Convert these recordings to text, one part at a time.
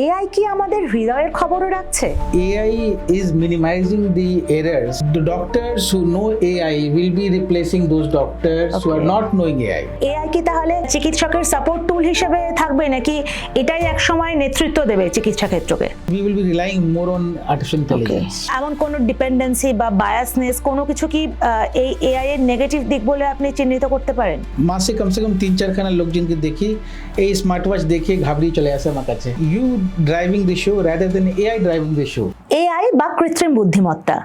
AI কি আমাদের হৃদয়ের খবরও রাখছে AI is minimizing the errors. The doctors who know AI will be replacing those doctors who are Okay. not knowing AI. AI কি তাহলে চিকিৎসকের সাপোর্ট টুল হিসেবে থাকবে নাকি এটাই এক সময় নেতৃত্ব দেবে চিকিৎসা ক্ষেত্রকে We will be relying more on artificial intelligence. এমন কোনো ডিপেন্ডেন্সি বা বায়াসনেস কোনো কিছু কি এই এআই এর নেগেটিভ দিক বলে আপনি চিহ্নিত করতে পারেন মাসে কমসে কম তিন চারখানা লোকজনকে দেখি এই স্মার্ট ওয়াচ দেখে ঘাবড়িয়ে চলে আসে আমার কাছে you driving the show rather than AI driving the show AI বা কৃত্রিম বুদ্ধিমত্তা।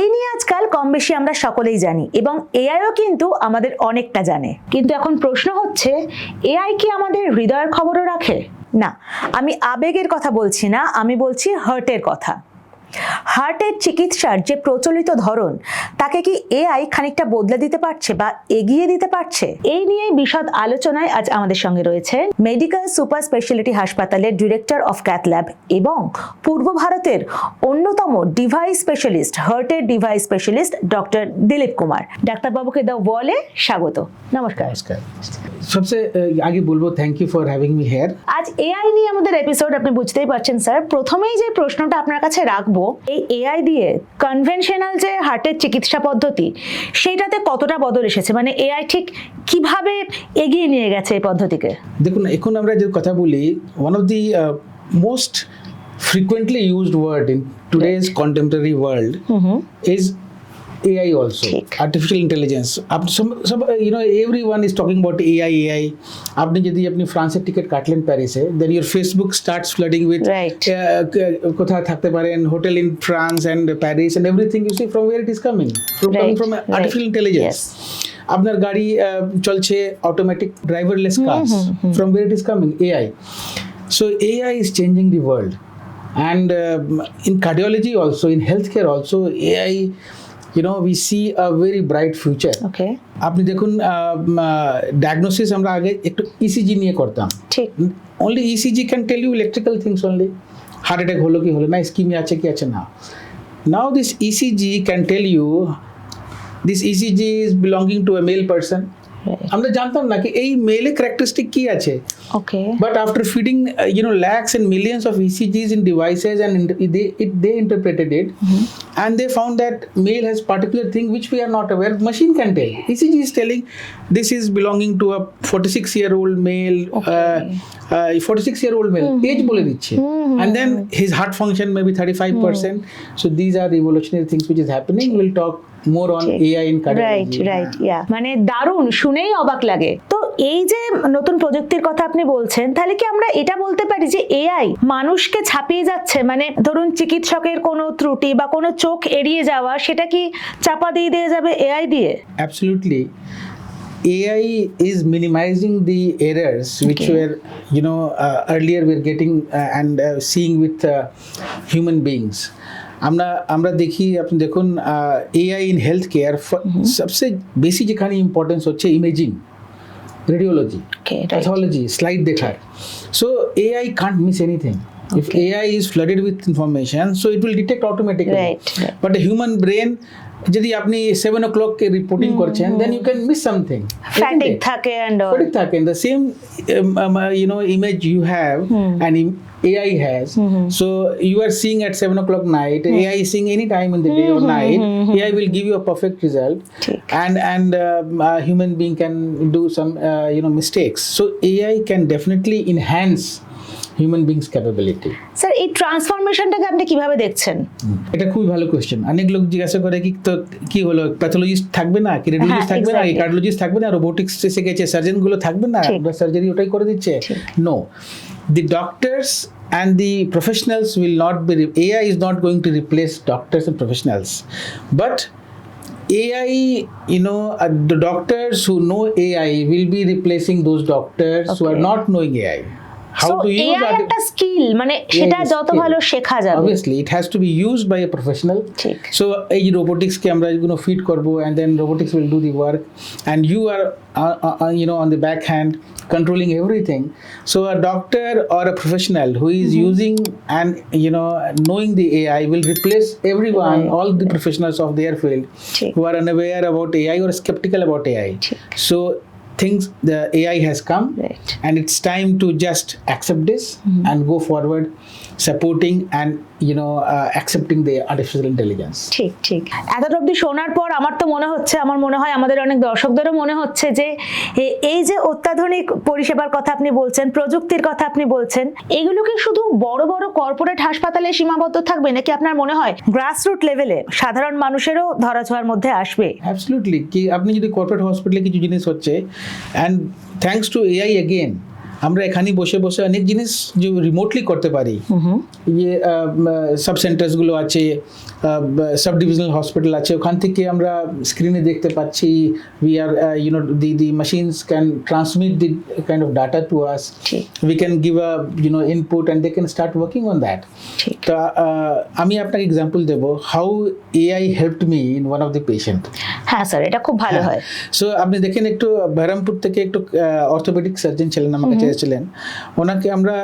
এই নিয়ে আজকাল কম বেশি আমরা সকলেই জানি এবং এআইও কিন্তু আমাদের অনেকটা জানে। কিন্তু এখন প্রশ্ন হচ্ছে এআই কি আমাদের হৃদয়ের খবরও রাখে? না, আমি আবেগের কথা বলছি না, আমি বলছি হার্টের কথা। হার্টের চিকিৎসার যে প্রচলিত ধরন তাকে কি এআই খানিকটা বদলে দিতে পারছে বা এগিয়ে দিতে পারছে? এই নিয়ে বিশদ আলোচনায় আজ আমাদের সঙ্গে রয়েছে মেডিকেল সুপার স্পেশালিটি হাসপাতালের ডিরেক্টর অফ ক্যাথ ল্যাব এবং পূর্ব ভারতের অন্যতম ডিভাইস স্পেশালিস্ট হার্টের device specialist doctor Dilip Kumar. ডাক্তারবাবুকে দ্য ওয়ালে স্বাগত। নমস্কার। নমস্কার। আহ, আগে বলব thank you for having me here আজ এআই নিয়ে আমাদের এপিসোড আপনি বুঝতেই পারছেন স্যার প্রথমেই যে প্রশ্নটা আপনার কাছে রাখব এই এআই দিয়ে কনভেনশনাল যে হার্টের চিকিৎসা পদ্ধতি সেইটাতে কতটা বদল এসেছে? মানে এআই ঠিক কীভাবে এগিয়ে নিয়ে গেছে এই পদ্ধতিকে? দেখুন এখন আমরা যে কথা বলি one of the most frequently used word in today's contemporary world is AI also. ঠিক। artificial intelligence. আপ some, some, uh, you know everyone is talking about AI AI আপনি যদি আপনি ফ্রান্সের টিকিট কাটলেন প্যারিসে then your Facebook starts flooding with Right. কোথায় থাকতে পারেন hotel in France and Paris and everything you see from where it is coming from coming Right, from right. Artificial intelligence আপনার গাড়ি আহ, চলছে automatic driverless cars from where it is coming AI so AI is changing the world, and um, in cardiology also, in healthcare also, AI, you know, we see a very bright future. Okay আপনি দেখুন diagnosis আমরা আগে একটু ECG নিয়ে করতাম ঠিক only ECG can tell you electrical things only heart attack হলো কি হলো না স্কিমি আছে কি আছে না now this ECG can tell you this ECG is belonging to a male person আমরা জানতাম না কি এই মেলে ক্যারেক্টারিস্টিক কি আছে ওকে But after feeding, uh, you know, lakhs and millions of ECGs in devices, and in- they it, they interpreted it, and they found that male has particular thing which we are not aware. Machine can tell. ECG is telling this is belonging to a 46 year old male. Uh, uh, 46 year old male. Age বলে দিচ্ছে. And then his heart function may be 35 percent. So these are the evolutionary things which is happening. We'll talk on ঠিক। AI in right. Right yeah মানে দারুণ শুনেই অবাক লাগে তো এই যে নতুন প্রযুক্তির কথা আপনি বলছেন তাহলে কি আমরা এটা বলতে পারি যে এআই মানুষকে ছাপিয়ে যাচ্ছে মানে ধরুন চিকিৎসকের কোনো ত্রুটি বা কোনো চোখ এড়িয়ে যাওয়া সেটা কি চাপা দিয়ে দিয়ে যাবে এআই দিয়ে absolutely ai is minimizing the errors which Okay. were you know uh, earlier we're getting uh, and uh, seeing with uh, human beings আমরা আমরা দেখি আপনি দেখুন এআই ইন হেলথ কেয়ার সবচেয়ে বেশি যেখানে ইম্পর্টেন্স হচ্ছে ইমেজিং রেডিওলজি প্যাথোলজি স্লাইড দেখার so ai can't miss anything if ai is flooded with information so it will detect automatically Right, right. but a human brain যদি আপনি seven ও clock reporting করছেন then you can miss something fatigue থাকে and fatigue থাকেন the same you know image you have and AI has. So you are seeing at seven o'clock night. AI is seeing any time in the day or night. AI will give you a perfect result, ঠিক। and and um, a human being can do some uh, you know mistakes. So AI can definitely enhance human beings capability sir এই ট্রান্সফরমেশনটাকে আপনি কীভাবে দেখছেন এটা খুবই ভালো question অনেক লোক জিজ্ঞাসা করে কি তো কি হলো প্যাথোলজিস্ট থাকবে না কি রেডিওলজিস্ট হ্যাঁ, থাকবে না. কার্ডিওলজিস্ট থাকবে না রোবোটিক্স এসে গেছে সার্জনগুলো থাকবে না। সার্জারি ওটাই করে দিচ্ছে no the doctors and the professionals will not be ai is not going to replace doctors and professionals but ai you know uh, the doctors who know ai will be replacing those doctors okay. who are not knowing ai how So, to use AI arti- একটা skill মানে সেটা Yes, যত yes. ভালো শেখা যাবে Obviously, it has to be used by a professional. ঠিক। So এই robotics কে আমরা you know feed করবো and then robotics will do the work and you are uh, uh, uh, you know on the back hand controlling everything. So a doctor or a professional who is using and you know knowing the AI will replace everyone, Right. all the professionals of their field ঠিক। who are unaware about AI or skeptical about AI. ঠিক। So things the AI has come Right. and it's time to just accept this mm-hmm. and go forward supporting and you know uh, accepting the artificial intelligence. ঠিক ঠিক। এতটা অব্দি শোনার পর আমার তো মনে হচ্ছে আমার মনে হয় আমাদের অনেক দর্শকদেরও মনে হচ্ছে যে এই যে অত্যাধুনিক পরিষেবার কথা আপনি বলছেন প্রযুক্তির কথা আপনি বলছেন এগুলো কি শুধু বড় বড় কর্পোরেট হাসপাতালে সীমাবদ্ধ থাকবে? নাকি আপনার মনে হয় গ্রাসরুট লেভেলে সাধারণ মানুষেরও ধরাছোঁয়ার মধ্যে আসবে? অ্যাবসলিউটলি কি আপনি যদি কর্পোরেট হসপিটালে কিছু জিনিস হচ্ছে and thanks to AI again আমরা এখানেই বসে বসে অনেক জিনিস যে রিমোটলি করতে পারি। যে সাব সেন্টার্সগুলো আছে সাব ডিভিশনাল হসপিটাল আছে। ওখান থেকে আমরা স্ক্রিনে দেখতে পাচ্ছি we are you know the the machines can transmit the kind of data to us we can give a you know input and they can start working on that তা আমি আপনাকে এক্সাম্পল দেবো how AI helped me in one of the patient হ্যাঁ sir এটা খুব ভালো হয়। So আপনি দেখেন একটু বহরমপুর থেকে একটু অর্থোপেডিক সার্জন ছিলেন আমার কাছে এসেছিলেন। ওনাকে আমরা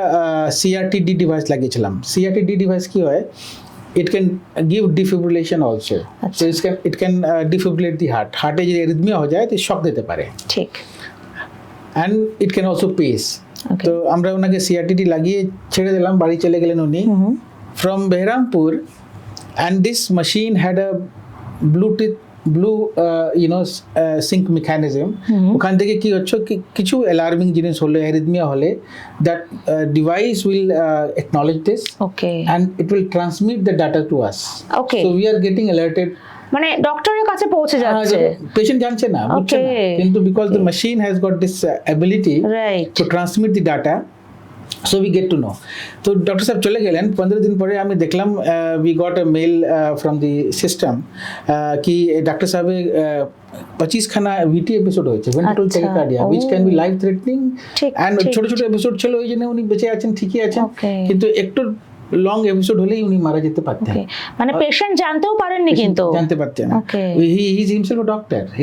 সিআরটিডি ডিভাইস লাগিয়েছিলাম। সিআরটিডি ডিভাইস কি হয়? It can give defibrillation also আচ্ছা। So it can it can defibrillate the heart হার্টে যদি এরিথমিয়া হয়ে যায় তো শক দিতে পারে। ঠিক। And it can also pace Okay. তো আমরা ওনাকে সিআরটিডি লাগিয়ে ছেড়ে দিলাম বাড়ি চলে গেলেন উনি। From Behrampur, and this machine had a Bluetooth blue uh, you know s- uh, sync mechanism ওখান থেকে কি হচ্ছে কিছু অ্যালার্মিং জিনিস হলে অ্যারিথমিয়া হলে that device will acknowledge this okay and it will transmit the data to us Okay. so we are getting alerted মানে ডক্টরের কাছে পৌঁছে যাচ্ছে পেশেন্ট জানছে না বুঝছে না. কিন্তু because the machine has got this ability right to transmit the data we get to know তো ডক্টর সাহেব চলে গেলেন। পনেরো দিন পরে আমি দেখলাম we got a mail from the system কি ডাক্তার সাহেবের পঁচিশ খানা ভিটি এপিসোড হয়েছে। আচ্ছা, tachycardia which can be life threatening and ছোট ছোট এপিসোড ছিল ওই জন্য উনি বেঁচে আছেন ঠিকই আছেন। কিন্তু একটু লং এপিসোড হলেই উনি মারা যেতে পারতেন মানে পেশেন্ট জানতেও পারেননি কিন্তু জানতে পারতেন. He is himself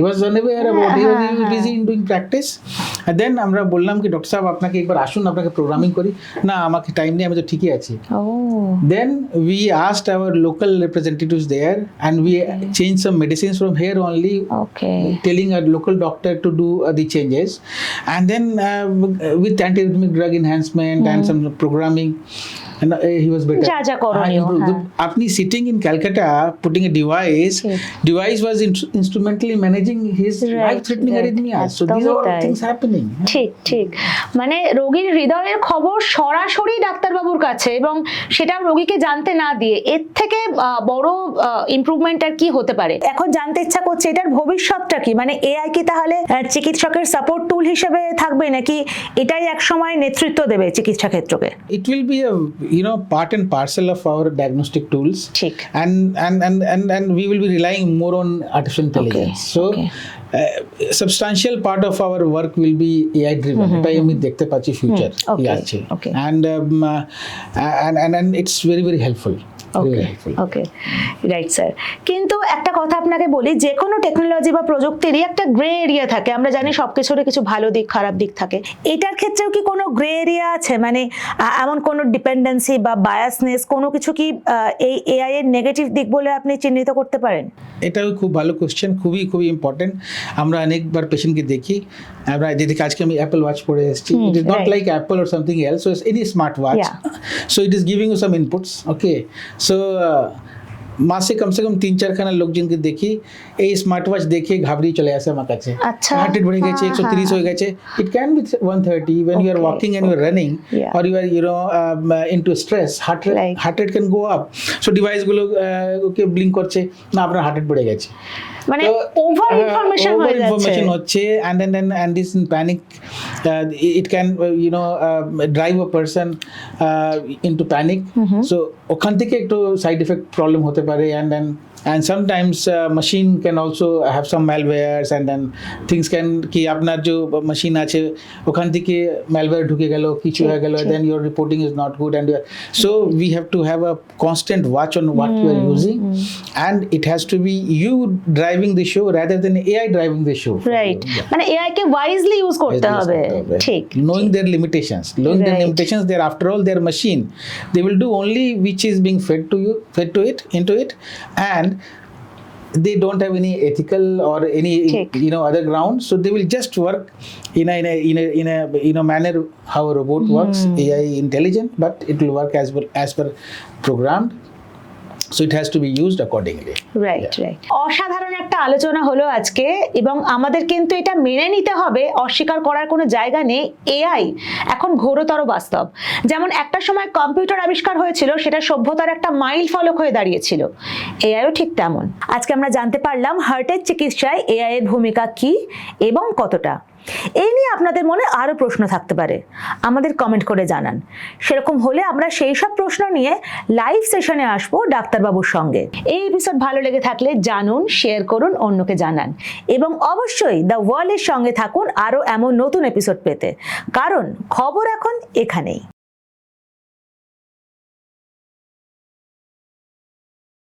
was unaware about he was হ্যাঁ, busy in doing practice and then আমরা বললাম কি ডক্টর সাহেব আপনাকে একবার আসুন আপনাকে প্রোগ্রামিং করি না আমাকে টাইম নেই আমি তো ঠিকই আছি ও then we asked our local representatives there and we changed some medicines from here only okay telling a local doctor to do uh, the changes and then uh, with antiarrhythmic drug enhancement sitting in Calcutta putting a device device was managing his ঠিক। ঠিক মানে রোগীর হৃদয়ের খবর সরাসরি doctor কাছে এবং সেটা রোগীকে জানতে না দিয়ে এর থেকে বড় ইমপ্রুভমেন্ট আর কি হতে পারে? এখন জানতে ইচ্ছা করছে এটার ভবিষ্যৎটা কি? মানে এআই কি তাহলে চিকিৎসকের সাপোর্ট টুল হিসেবে থাকবে নাকি এটাই একসময় নেতৃত্ব দেবে চিকিৎসা ক্ষেত্রকে? It will be you know part and parcel of our diagnostic tools ঠিক and and and and, and we will be relying more on artificial intelligence so okay. uh, substantial part of our work will be ai driven এটাই আমি দেখতে পাচ্ছি future Okay, আছে okay. and um, uh, and and Okay okay right sir কিন্তু একটা কথা আপনাকে বলি যে কোনো টেকনোলজি বা প্রযুক্তিরই একটা গ্রে এরিয়া থাকে। আমরা জানি সব কিছুরই কিছু ভালো দিক খারাপ দিক থাকে। এটার ক্ষেত্রেও কি কোনো গ্রে এরিয়া আছে? মানে এমন কোনো ডিপেন্ডেন্সি বা বায়াসনেস কোনো কিছু কি এই এআই এর নেগেটিভ দিক বলে আপনি চিহ্নিত করতে পারেন? এটাও খুব ভালো কোশ্চেন খুবই খুবই ইম্পর্টেন্ট আমরা অনেকবার পেশেন্টকে দেখি। আমরা যেদিকে আজকে আমি অ্যাপল ওয়াচ পরে এসেছি। It is not like Apple or something else any smart watch so it is giving you some inputs okay so মাসে কমসে কম তিন চারখানা লোকজনকে দেখি এই স্মার্ট ওয়াচ দেখে ঘাবড়িয়ে চলে আসে আমার কাছে। আচ্ছা। হার্ট রেট বেড়ে গেছে হ্যাঁ, একশো তিরিশ হয়ে। গেছে। It can be one thirty when you are walking and you are running or you are are you know stress heart into stress heart rate up heart rate can go up so device গুলো uh, okay blink করছে না আপনার heart rate বেড়ে গেছে। মানে over uh, information হয়ে যাচ্ছে information হচ্ছে in panic uh, it can uh, you know uh, drive a person uh, into panic so ওখান থেকে একটু সাইড এফেক্ট প্রবলেম হতে পারে and then and sometimes uh, machine can also have some malwares and then things can কি আপনার যে machine আছে ওখান থেকে malware ঢুকে গেল কিছু হয়ে গেল ঠিক। then your reporting is not good and you are, so we have to have a constant watch on what you are using and it has to be you driving the show rather than AI driving the show. Right Yeah. মানে AI কে wisely use করতে Yes, হবে yes, correct. ঠিক Knowing their limitations, knowing their Right. limitations, they're after all their machine. They will do only which is being fed to you, fed to it, into it, and they don't have any ethical or any Check. you know other ground. So they will just work in a in a in a in a you know manner how a robot works hmm. ai intelligent but it will work as well as per programmed so it has to be used accordingly. Right right অসাধারণ একটা আলোচনা হলো আজকে এবং আমাদের কিন্তু এটা মেনে নিতে হবে অস্বীকার করার কোনো জায়গা নেই এআই এখন ঘোরতর বাস্তব। যেমন একটা সময় কম্পিউটার আবিষ্কার হয়েছিল সেটা সভ্যতার একটা মাইল ফলক হয়ে দাঁড়িয়েছিল। এআইও ঠিক তেমন। আজকে আমরা জানতে পারলাম হার্টের চিকিৎসায় এআই এর ভূমিকা কি এবং কতটা। এই নিয়ে আপনাদের মনে আরও প্রশ্ন থাকতে পারে। আমাদের কমেন্ট করে জানান। সেরকম হলে আমরা সেই সব প্রশ্ন নিয়ে লাইভ সেশনে আসব ডাক্তারবাবুর সঙ্গে। এই এপিসোড ভালো লেগে থাকলে জানুন শেয়ার করুন, অন্যকে জানান। এবং অবশ্যই দ্য ওয়ার্ল্ডের সঙ্গে থাকুন আরও এমন নতুন এপিসোড পেতে। কারণ খবর এখন এখানেই।